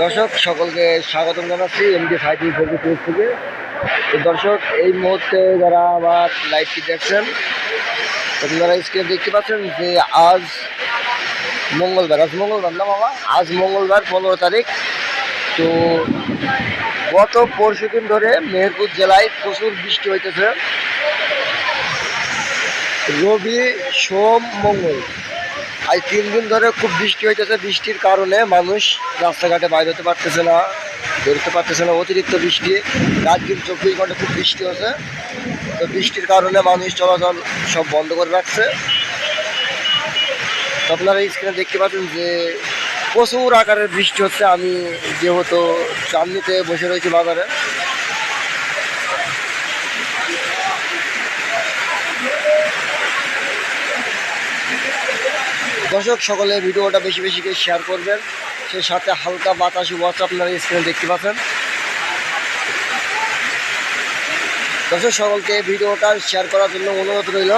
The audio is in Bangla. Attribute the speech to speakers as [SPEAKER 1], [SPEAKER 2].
[SPEAKER 1] দর্শক, সকলকে স্বাগতম জানাচ্ছি এমডি ফাইটিং ফেসবুক পেজ থেকে। তো দর্শক, এই মুহূর্তে যারা আমার লাইভটি দেখছেন আপনারা স্ক্রিনে দেখতে পাচ্ছেন যে আজ মঙ্গলবার আজ মঙ্গলবার না বাবা আজ মঙ্গলবার পনেরো তারিখ। তো গত পরশু দিন ধরে মেহেরপুর জেলায় প্রচুর বৃষ্টি হইতেছে। রবি সোম মঙ্গল। আজ তিন দিন ধরে খুব বৃষ্টি হইতেছে। বৃষ্টির কারণে মানুষ রাস্তাঘাটে বাইরে হতে পারতেছে না, বেরোতে পারতেছে না, অতিরিক্ত বৃষ্টি। রাত দিন চব্বিশ ঘণ্টা খুব বৃষ্টি হচ্ছে তো বৃষ্টির কারণে মানুষ চলাচল সব বন্ধ করে রাখছে। আপনারা স্ক্রিনে দেখতে পাচ্ছেন যে প্রচুর আকারের বৃষ্টি হচ্ছে। আমি যেহেতু চাঁদনিতে বসে রয়েছি বাজারে। দর্শক, সকলে ভিডিওটা বেশি বেশি করে শেয়ার করবেন। সেই সাথে হালকা বাতাসি ওয়াচ আপনারা স্ক্রিনে দেখতে পাচ্ছেন। দর্শক, সকলকে ভিডিওটা শেয়ার করার জন্য অনুরোধ রইল।